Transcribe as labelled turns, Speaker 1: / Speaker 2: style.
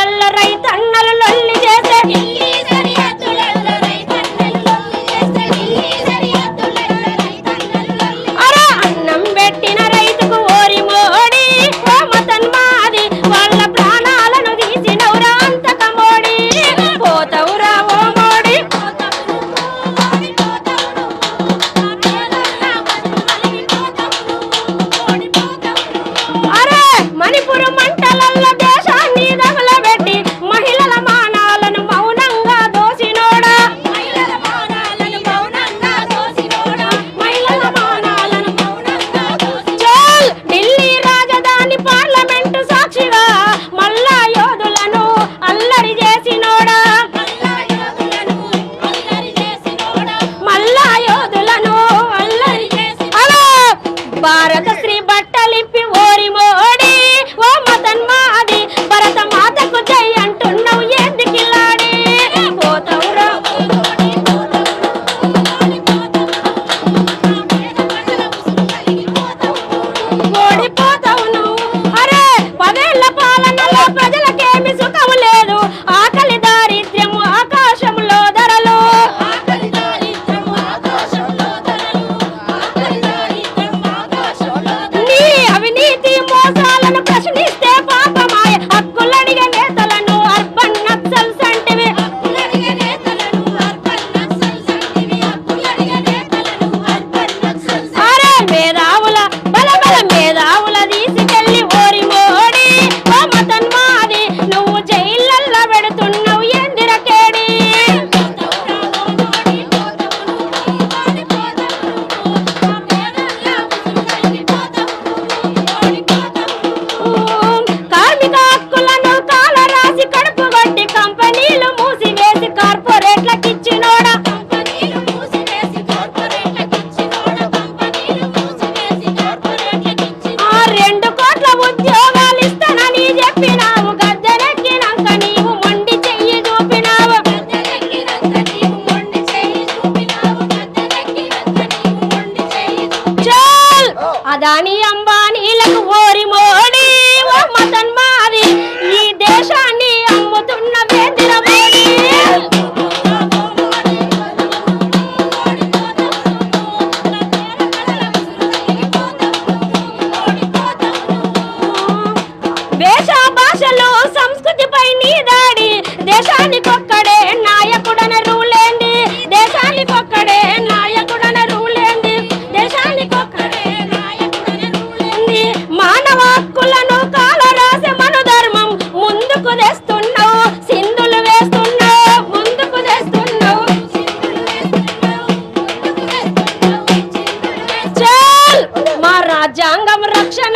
Speaker 1: కళ్ళ రైతన్నలు లొల్లి చేసే దేశానికొక్కడే నాయకుడన రూలేంది. దేశానికొక్కడే నాయకుడన రూలేంది. దేశానికొక్కడే నాయకుడన రూలేంది. మానవ హక్కులను కాలరాసి మను ధర్మం ముందుకు తెస్తున్నావు. సింధులు వేస్తున్నావు. ముందుకు తెస్తున్నావు. ముందుకు మా రాజ్యాంగం రక్షణ